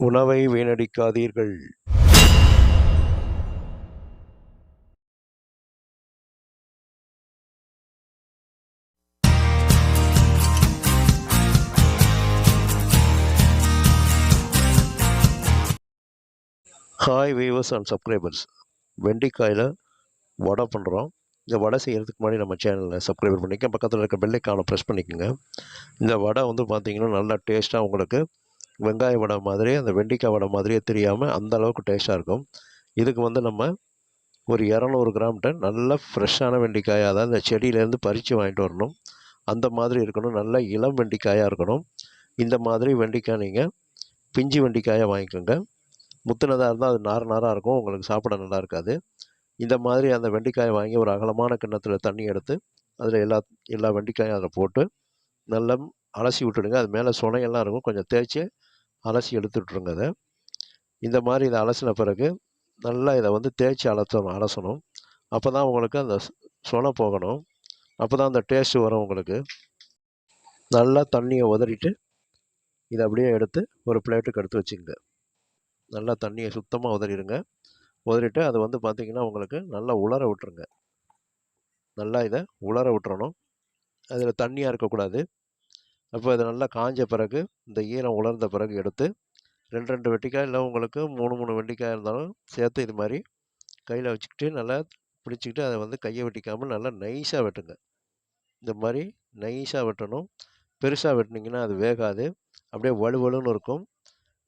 உணவை வீணடிக்காதீர்கள். Hi viewers and subscribers வெண்டிக்காயில் வடை பண்ணுறோம் இந்த வடை செய்கிறதுக்கு முன்னாடி நம்ம சேனலில் சப்ஸ்கிரைபர் பண்ணிக்க பக்கத்தில் இருக்க பெல்லைக்கான ப்ரெஸ் பண்ணிக்கோங்க. இந்த வடை வந்து பார்த்திங்கன்னா நல்லா டேஸ்ட்டாக உங்களுக்கு வெங்காய வடை மாதிரி அந்த வெண்டிக்காய் வடை மாதிரியே தெரியாமல் அந்த அளவுக்கு டேஸ்ட்டாக இருக்கும். இதுக்கு வந்து நம்ம ஒரு இரநூறு கிராம்கிட்ட நல்ல ஃப்ரெஷ்ஷான வெண்டிக்காயாக அதாவது இந்த செடியிலேருந்து பறித்து வாங்கிட்டு வரணும். அந்த மாதிரி இருக்கணும். நல்ல இளம் வெண்டிக்காயாக இருக்கணும். இந்த மாதிரி வெண்டிக்காய் நீங்கள் பிஞ்சு வெண்டிக்காயாக வாங்கிக்கோங்க. முத்துனதாக இருந்தால் அது நார் நாராக இருக்கும். உங்களுக்கு சாப்பிட நல்லா இருக்காது. இந்த மாதிரி அந்த வெண்டிக்காயை வாங்கி ஒரு அகலமான கிண்ணத்தில் தண்ணி எடுத்து அதில் எல்லா எல்லா வெண்டிக்காயும் அதில் போட்டு நல்லா அலசி விட்டுடுங்க. அது மேலே சுனையெல்லாம் இருக்கும். கொஞ்சம் தேய்ச்சி அலசி எடுத்து விட்ருங்க அதை. இந்த மாதிரி இதை அலசின பிறகு நல்லா இதை வந்து தேய்ச்சி அலசணும் அலசணும். அப்போ தான் உங்களுக்கு அந்த சுனை போகணும். அப்போ தான் அந்த டேஸ்ட்டு வரும் உங்களுக்கு. நல்லா தண்ணியை உதறிட்டு இதை அப்படியே எடுத்து ஒரு பிளேட்டுக்கு எடுத்து வச்சுங்க நல்லா தண்ணியை சுத்தமாக உதறிடுங்க. உதறிட்டு அது வந்து பார்த்திங்கன்னா உங்களுக்கு நல்லா உலர விட்டுருங்க. நல்லா இதை உலர விட்டுறணும். அதில் தண்ணியாக இருக்கக்கூடாது. அப்போ அது நல்லா காஞ்ச பிறகு இந்த ஈரம் உலர்ந்த பிறகு எடுத்து ரெண்டு ரெண்டு வெட்டிக்காய் இல்லை உங்களுக்கு மூணு மூணு வெண்டிக்காய் இருந்தாலும் சேர்த்து இது மாதிரி கையில் வச்சுக்கிட்டு நல்லா பிடிச்சிக்கிட்டு அதை வந்து கையை வெட்டிக்காமல் நல்லா நைஸாக வெட்டுங்க. இந்த மாதிரி நைஸாக வெட்டணும். பெருசாக வெட்டினீங்கன்னா அது வேகாது. அப்படியே வலுவலுன்னு இருக்கும்.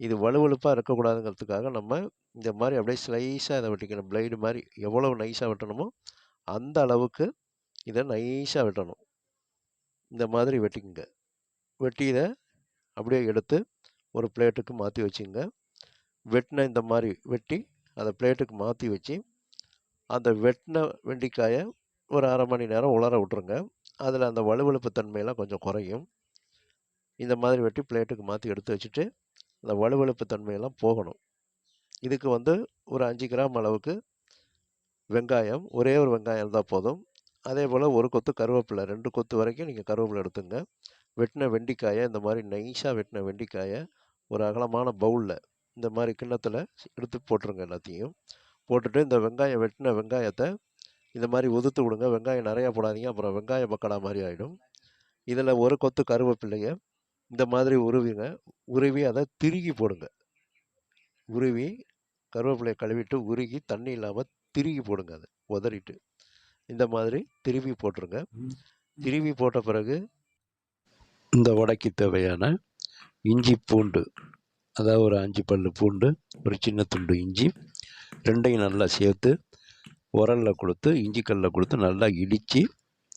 இது வலுவலுப்பாக இருக்கக்கூடாதுங்கிறதுக்காக நம்ம இந்த மாதிரி அப்படியே ஸ்லைஸாக இதை வெட்டிக்கணும். பிளைடு மாதிரி எவ்வளோ நைஸாக வெட்டணுமோ அந்த அளவுக்கு இதை நைஸாக வெட்டணும். இந்த மாதிரி வெட்டிக்குங்க. வெட்டியை அப்படியே எடுத்து ஒரு பிளேட்டுக்கு மாற்றி வச்சுங்க. வெட்டின இந்த மாதிரி வெட்டி அதை பிளேட்டுக்கு மாற்றி வச்சு அந்த வெட்டின வெண்டிக்காயை ஒரு அரை மணி நேரம் உலர விட்ருங்க அதில் அந்த வலுவழுப்பு தன்மையெல்லாம் கொஞ்சம் குறையும். இந்த மாதிரி வெட்டி பிளேட்டுக்கு மாற்றி எடுத்து வச்சுட்டு அந்த வலுவழுப்பு தன்மையெல்லாம் போகணும். இதுக்கு வந்து ஒரு அஞ்சு கிராம் அளவுக்கு வெங்காயம் ஒரே ஒரு வெங்காயம் இருந்தால் போதும். அதே போல் ஒரு கொத்து கருவேப்பிலை ரெண்டு கொத்து வரைக்கும் நீங்கள் கருவேப்பிலை எடுத்துங்க. வெட்டின வெண்டிக்காயை இந்த மாதிரி நைஸாக வெட்டின வெண்டிக்காயை ஒரு அகலமான பவுலில் இந்த மாதிரி கிண்ணத்தில் எடுத்து போட்டுருங்க எல்லாத்தையும். போட்டுட்டு இந்த வெங்காயம் வெட்டின வெங்காயத்தை இந்த மாதிரி உதுத்து விடுங்க. வெங்காயம் நிறையா போடாதீங்க. அப்புறம் வெங்காய பக்கடா மாதிரி ஆகிடும் இதில் ஒரு கொத்து கருவேப்பிலையை இந்த மாதிரி உருவிங்க. உருவி அதை திருகி போடுங்க. உருவி கருவேப்பிலையை கழுவிட்டு உருகி தண்ணி இல்லாமல் திருகி போடுங்க அதை. உதறிட்டு. இந்த மாதிரி திருவி போட்டுருங்க. திருவி போட்ட பிறகு இந்த வடைக்கு தேவையான இஞ்சி பூண்டு அதாவது ஒரு அஞ்சு பல்லு பூண்டு ஒரு சின்ன துண்டு இஞ்சி ரெண்டையும் நல்லா சேர்த்து உரலில் கொடுத்து இஞ்சி கல்லில் கொடுத்து நல்லா இடித்து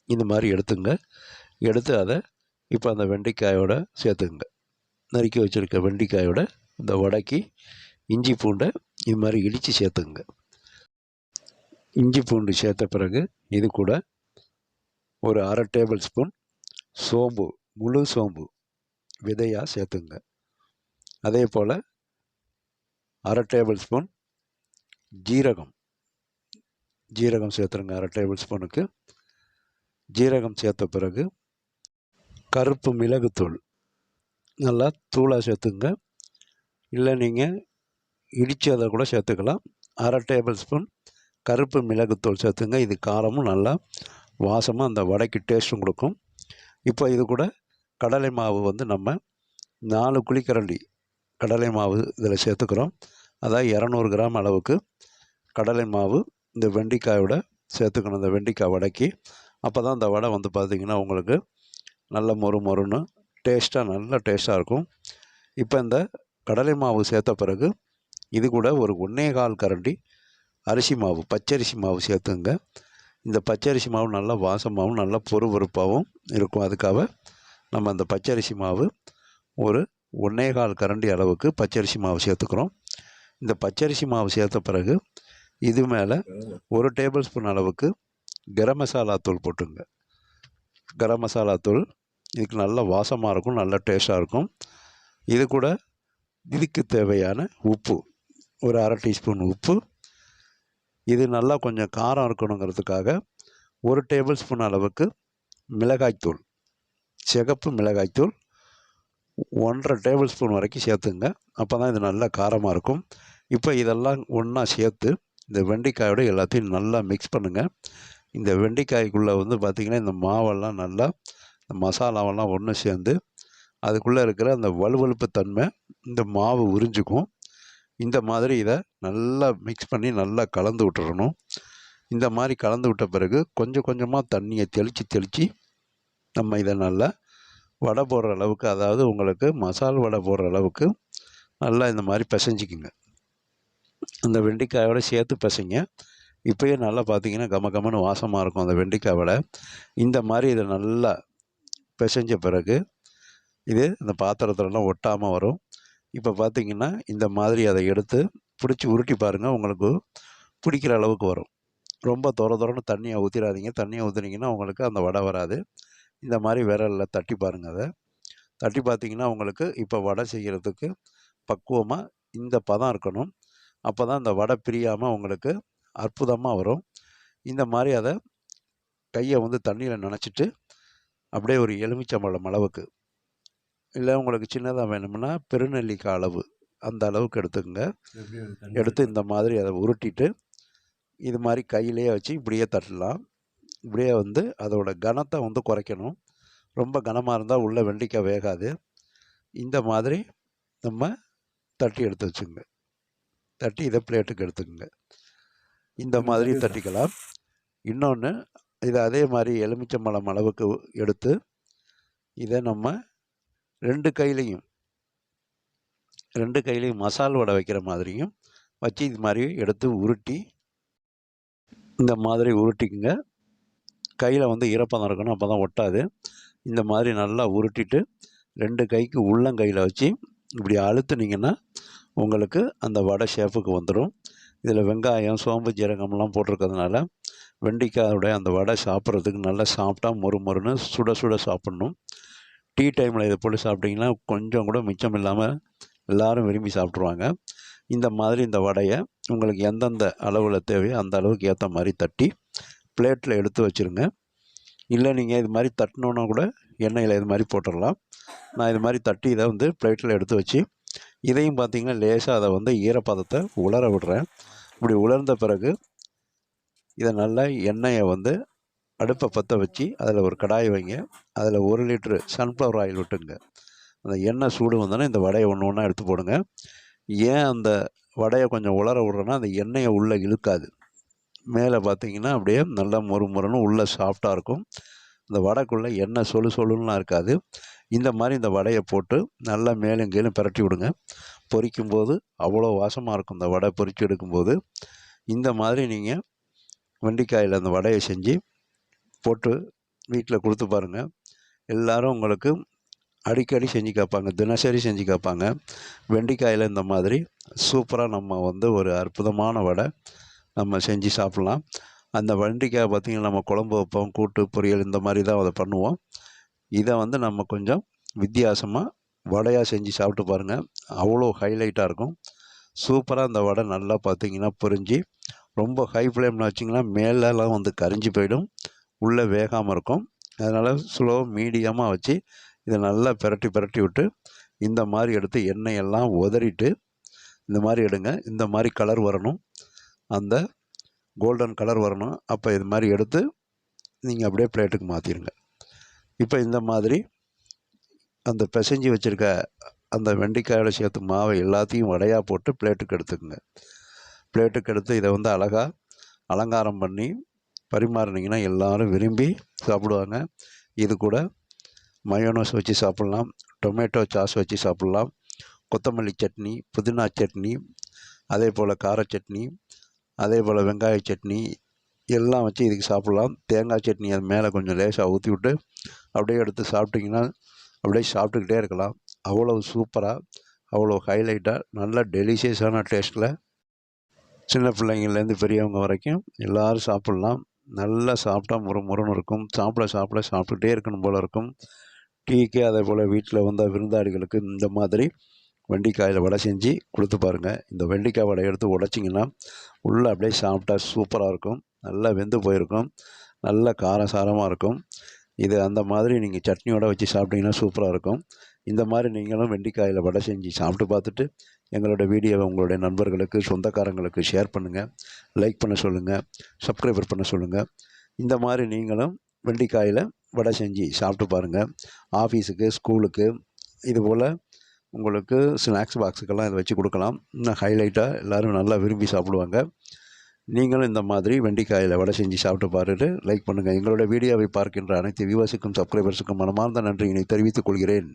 இந்த மாதிரி எடுத்துங்க. எடுத்து அதை இப்போ அந்த வெண்டைக்காயோட சேர்த்துங்க நறுக்கி வச்சுருக்க வெண்டைக்காயோட இந்த வடைக்கு இஞ்சி பூண்டை இது மாதிரி இடித்து சேர்த்துங்க இஞ்சி பூண்டு சேர்த்த பிறகு இது கூட ஒரு அரை டேபிள் ஸ்பூன் சோம்பு முழு சோம்பு விதையாக சேர்த்துங்க. அதே போல் அரை டேபிள் ஸ்பூன் ஜீரகம். ஜீரகம் சேர்த்துருங்க அரை டேபிள் ஸ்பூனுக்கு ஜீரகம் சேர்த்த பிறகு கருப்பு மிளகுத்தூள் நல்லா தூளாக சேர்த்துங்க. இல்லை நீங்கள் இடித்து அதை கூட சேர்த்துக்கலாம். அரை டேபிள் ஸ்பூன் கருப்பு மிளகுத்தூள் சேர்த்துங்க. இது காரமும் நல்லா வாசமாக அந்த வடைக்கு டேஸ்ட்டும் கொடுக்கும். இப்போ இது கூட கடலை மாவு வந்து நம்ம நாலு குழிக்கரண்டி கடலை மாவு இதில் சேர்த்துக்கிறோம். அதாவது இரநூறு கிராம் அளவுக்கு கடலை மாவு இந்த வெண்டிக்காயோட சேர்த்துக்கணும். இந்த வெண்டிக்காய் வடைக்கு அப்போ தான் இந்த வடை வந்து பார்த்திங்கன்னா உங்களுக்கு நல்ல மொறு மொறுன்னு டேஸ்ட்டாக நல்ல டேஸ்ட்டாக இருக்கும். இப்போ இந்த கடலை மாவு சேர்த்த பிறகு இது கூட ஒரு ஒன்றே கால் கரண்டி அரிசி மாவு பச்சரிசி மாவு சேர்த்துங்க. இந்த பச்சரிசி மாவு நல்லா வாசமாகவும் நல்லா பொறுபொறுப்பாகவும் இருக்கும். அதுக்காக நம்ம அந்த பச்சரிசி மாவு ஒரு ஒன்றே கால் கரண்டி அளவுக்கு பச்சரிசி மாவு சேர்த்துக்கிறோம். இந்த பச்சரிசி மாவு சேர்த்த பிறகு இது மேலே ஒரு டேபிள் ஸ்பூன் அளவுக்கு கரம் மசாலா தூள் போட்டுங்க. கரம் மசாலா தூள் இதுக்கு நல்ல வாசமாக இருக்கும் நல்ல டேஸ்ட்டாக இருக்கும். இது கூட இதுக்கு தேவையான உப்பு ஒரு அரை டீஸ்பூன் உப்பு. இது நல்லா கொஞ்சம் காரம் இருக்கணுங்கிறதுக்காக ஒரு டேபிள் ஸ்பூன் அளவுக்கு மிளகாய்த்தூள் சிகப்பு மிளகாய்த்தூள் ஒன்றரை டேபிள் ஸ்பூன் வரைக்கும் சேர்த்துங்க. அப்போ தான் இது நல்லா காரமாக இருக்கும். இப்போ இதெல்லாம் ஒன்றா சேர்த்து இந்த வெண்டைக்காயோட எல்லாத்தையும் நல்லா மிக்ஸ் பண்ணுங்கள் இந்த வெண்டைக்காய்க்குள்ளே வந்து பார்த்திங்கன்னா இந்த மாவெல்லாம் நல்லா இந்த மசாலாவெல்லாம் ஒன்று சேர்ந்து அதுக்குள்ளே இருக்கிற அந்த வலுவலுப்பு தன்மை இந்த மாவு உறிஞ்சிக்கும். இந்த மாதிரி இதை நல்லா மிக்ஸ் பண்ணி நல்லா கலந்து விட்டுறணும். இந்த மாதிரி கலந்து விட்ட பிறகு கொஞ்சம் கொஞ்சமாக தண்ணியை தெளித்து தெளித்து நம்ம இதை நல்லா வடை போடுற அளவுக்கு அதாவது உங்களுக்கு மசால் வடை போடுற அளவுக்கு நல்லா இந்த மாதிரி பிசைஞ்சிக்குங்க. அந்த வெண்டைக்காயோட சேர்த்து பிசைங்க. இப்போயே நல்லா பார்த்தீங்கன்னா கம கமன்னு வாசமாக இருக்கும் அந்த வெண்டைக்காய் இந்த மாதிரி இதை நல்லா பிசைஞ்ச பிறகு இது இந்த பாத்திரத்துலலாம் ஒட்டாமல் வரும். இப்போ பார்த்தீங்கன்னா இந்த மாதிரி அதை எடுத்து பிடிச்சி உருட்டி பாருங்கள் உங்களுக்கு பிடிக்கிற அளவுக்கு வரும். ரொம்ப தொர தொரன்னு தண்ணியை ஊற்றிடாதீங்க தண்ணியை ஊற்றுனீங்கன்னா உங்களுக்கு அந்த வடை வராது. இந்த மாதிரி விரலில் தட்டி பாருங்கள் அதை. தட்டி பார்த்தீங்கன்னா உங்களுக்கு இப்போ வடை செய்கிறதுக்கு பக்குவமாக இந்த பதம் இருக்கணும். அப்போ தான் இந்த வடை பிரியாமல் உங்களுக்கு அற்புதமாக வரும். இந்த மாதிரி அதை கையை வந்து தண்ணியில் நனைச்சிட்டு அப்படியே ஒரு எலுமிச்சம்பழம் அளவுக்கு. இல்லை உங்களுக்கு சின்னதாக வேணும்னா பெருநெல்லிக்காய் அளவு அந்த அளவுக்கு எடுத்துக்கங்க. எடுத்து இந்த மாதிரி அதை உருட்டிட்டு இது மாதிரி கையிலேயே வச்சு இப்படியே தட்டலாம். இப்படியே வந்து அதோட கனத்தை வந்து குறைக்கணும். ரொம்ப கனமாக இருந்தால் உள்ள வெண்டைக்காய் வேகாது. இந்த மாதிரி நம்ம தட்டி எடுத்து வச்சுங்க தட்டி இதை பிளேட்டுக்கு எடுத்துக்கோங்க. இந்த மாதிரி தட்டிக்கலாம். இன்னொன்று இதை அதே மாதிரி எலுமிச்சம்பழம் அளவுக்கு எடுத்து இதை நம்ம ரெண்டு கையிலையும் ரெண்டு கையிலையும் மசால் வடை வைக்கிற மாதிரியும் வச்சு இது மாதிரி எடுத்து உருட்டி இந்த மாதிரி உருட்டிக்குங்க. கையில் வந்து ஈரப்பதம் இருக்கணும். அப்போ தான் ஒட்டாது. இந்த மாதிரி நல்லா உருட்டிட்டு ரெண்டு கைக்கு உள்ளங்கையில் வச்சு இப்படி அழுத்துனீங்கன்னா உங்களுக்கு அந்த வடை ஷேப்புக்கு வந்துடும் இதில் வெங்காயம் சோம்பு ஜீரகம்லாம் போட்டிருக்கிறதுனால வெண்டைக்காயோடைய அந்த வடை சாப்பிட்றதுக்கு நல்லா சாப்பிட்டா மொறு மொறுன்னு சுட சுட சாப்பிட்ணும். டீ டைமில் இதை போட்டு சாப்பிட்டிங்கன்னா கொஞ்சம் கூட மிச்சம் இல்லாமல் எல்லோரும் விரும்பி சாப்பிட்ருவாங்க இந்த மாதிரி இந்த வடையை உங்களுக்கு எந்தெந்த அளவில் தேவையோ அந்த அளவுக்கு ஏற்ற மாதிரி தட்டி பிளேட்டில் எடுத்து வச்சுருங்க. இல்லை நீங்கள் இது மாதிரி தட்டினோன்னா கூட எண்ணெயில் இது மாதிரி போட்டுடலாம் நான் இது மாதிரி தட்டி இதை வந்து பிளேட்டில் எடுத்து வச்சு இதையும் பார்த்தீங்கன்னா லேசாக அதை வந்து ஈரப்பதத்தை உலர விடுறேன். இப்படி உலர்ந்த பிறகு இதை நல்லா எண்ணெயை வந்து அடுப்பை பற்ற வச்சு அதில் ஒரு கடாய் வைங்க. அதில் ஒரு லிட்ரு சன்ஃப்ளவர் ஆயில் விட்டுங்க. அந்த எண்ணெய் சூடு வந்தோன்னா இந்த வடையை ஒன்று ஒன்றா எடுத்து போடுங்க. ஏன் அந்த வடையை கொஞ்சம் உலர விடுறேன்னா அந்த எண்ணெயை உள்ளே இழுக்காது. மேலே பார்த்தீங்கன்னா அப்படியே நல்லா மொறுமுறன்னு உள்ளே சாஃப்டாக இருக்கும். இந்த வடைக்குள்ளே எண்ணெய் சொலு சொலுன்னுலாம் இருக்காது. இந்த மாதிரி இந்த வடையை போட்டு நல்லா மேலும் கீழும் பிரட்டி விடுங்க. பொரிக்கும் போது அவ்வளோ வாசமாக இருக்கும் இந்த வடை பொரிச்சு எடுக்கும்போது. இந்த மாதிரி நீங்கள் வெண்டைக்காயில் அந்த வடையை செஞ்சு போட்டு வீட்டில் கொடுத்து பாருங்கள் எல்லோரும் உங்களுக்கு அடிக்கடி செஞ்சு கேட்பாங்க தினசரி செஞ்சு கேட்பாங்க வெண்டைக்காயில் இந்த மாதிரி சூப்பராக நம்ம வந்து ஒரு அற்புதமான வடை. நம்ம செஞ்சு சாப்பிட்லாம். அந்த வண்டிக்காய் பார்த்திங்கன்னா நம்ம குழம்பு வைப்போம் கூட்டு பொரியல் இந்த மாதிரி தான் அதை பண்ணுவோம். இதை வந்து நம்ம கொஞ்சம் வித்தியாசமாக வடையாக செஞ்சு சாப்பிட்டு பாருங்கள் அவ்வளோ ஹைலைட்டாக இருக்கும். சூப்பராக அந்த வடை நல்லா பார்த்தீங்கன்னா பொரிஞ்சு ரொம்ப ஹை ஃப்ளேமில் வச்சிங்கன்னா மேலெலாம் வந்து கரிஞ்சு போயிடும். உள்ளே வேகாமல் இருக்கும். அதனால் ஸ்லோ மீடியமாக வச்சு இதை நல்லா பிரட்டி பிரட்டி விட்டு இந்த மாதிரி எடுத்து எண்ணெயெல்லாம் உதறிட்டு இந்த மாதிரி எடுங்க. இந்த மாதிரி கலர் வரணும். அந்த கோல்டன் கலர் வரணும். அப்போ இது மாதிரி எடுத்து நீங்கள் அப்படியே பிளேட்டுக்கு மாற்றிடுங்க இப்போ இந்த மாதிரி அந்த பிசைஞ்சு வச்சுருக்க அந்த வெண்டைக்காயோட சேர்த்து மாவை எல்லாத்தையும் வடையாக போட்டு பிளேட்டுக்கு எடுத்துக்கோங்க. பிளேட்டுக்கு எடுத்து இதை வந்து அழகாக அலங்காரம் பண்ணி பரிமாறினீங்கன்னா எல்லோரும் விரும்பி சாப்பிடுவாங்க. இது கூட மயோனோஸ் வச்சு சாப்பிட்லாம். டொமேட்டோ சாஸ் வச்சு சாப்பிட்லாம். கொத்தமல்லி சட்னி புதினா சட்னி அதே போல் கார சட்னி அதே போல் வெங்காய சட்னி எல்லாம் வச்சு இதுக்கு சாப்பிட்லாம். தேங்காய் சட்னி அது மேலே கொஞ்சம் லேசாக ஊற்றி விட்டு அப்படியே எடுத்து சாப்பிட்டிங்கன்னா அப்படியே சாப்பிட்டுக்கிட்டே இருக்கலாம். அவ்வளோ சூப்பராக அவ்வளோ ஹைலைட்டாக நல்ல டெலிஷியஸான டேஸ்ட்டில் சின்ன பிள்ளைங்கள்லேருந்து பெரியவங்க வரைக்கும் எல்லோரும் சாப்பிட்லாம். நல்லா சாப்பிட்டா முறு முறுன்னு இருக்கும். சாப்பிட சாப்பிட சாப்பிட்டுட்டே இருக்கணும் போல் இருக்கும். டீக்கு அதே போல் வீட்டில் வந்த விருந்தாளிகளுக்கு இந்த மாதிரி வெண்டைக்காயில் வடை செஞ்சு கொடுத்து பாருங்கள் இந்த வெண்டைக்காய் வடை எடுத்து உடைச்சிங்கன்னா உள்ளே அப்படியே சாப்பிட்டா சூப்பராக இருக்கும். நல்லா வெந்து போயிருக்கும். நல்ல காரசாரமாக இருக்கும். இது அந்த மாதிரி நீங்கள் சட்னியோட வச்சு சாப்பிட்டிங்கன்னா சூப்பராக இருக்கும். இந்த மாதிரி நீங்களும் வெண்டைக்காயில் வடை செஞ்சு சாப்பிட்டு பார்த்துட்டு எங்களோட வீடியோவை உங்களுடைய நண்பர்களுக்கு சொந்தக்காரங்களுக்கு ஷேர் பண்ணுங்கள் லைக் பண்ண சொல்லுங்கள் சப்ஸ்கிரைபர் பண்ண சொல்லுங்கள் இந்த மாதிரி நீங்களும் வெண்டைக்காயில் வடை செஞ்சு சாப்பிட்டு பாருங்கள் ஆஃபீஸுக்கு ஸ்கூலுக்கு இதுபோல் உங்களுக்கு ஸ்நாக்ஸ் பாக்ஸுக்கெல்லாம் இதை வச்சு கொடுக்கலாம். இன்னும் ஹைலைட்டாக எல்லோரும் நல்லா விரும்பி சாப்பிடுவாங்க. நீங்களும் இந்த மாதிரி வெண்டைக்காயில் வடை செஞ்சு சாப்பிட்டு பாருட்டு லைக் பண்ணுங்கள் எங்களோட வீடியோவை பார்க்கின்ற அனைத்து வியூவர்ஸுக்கும் சப்ஸ்கிரைபர்ஸுக்கும் மனமார்ந்த நன்றியினை தெரிவித்துக் கொள்கிறேன்.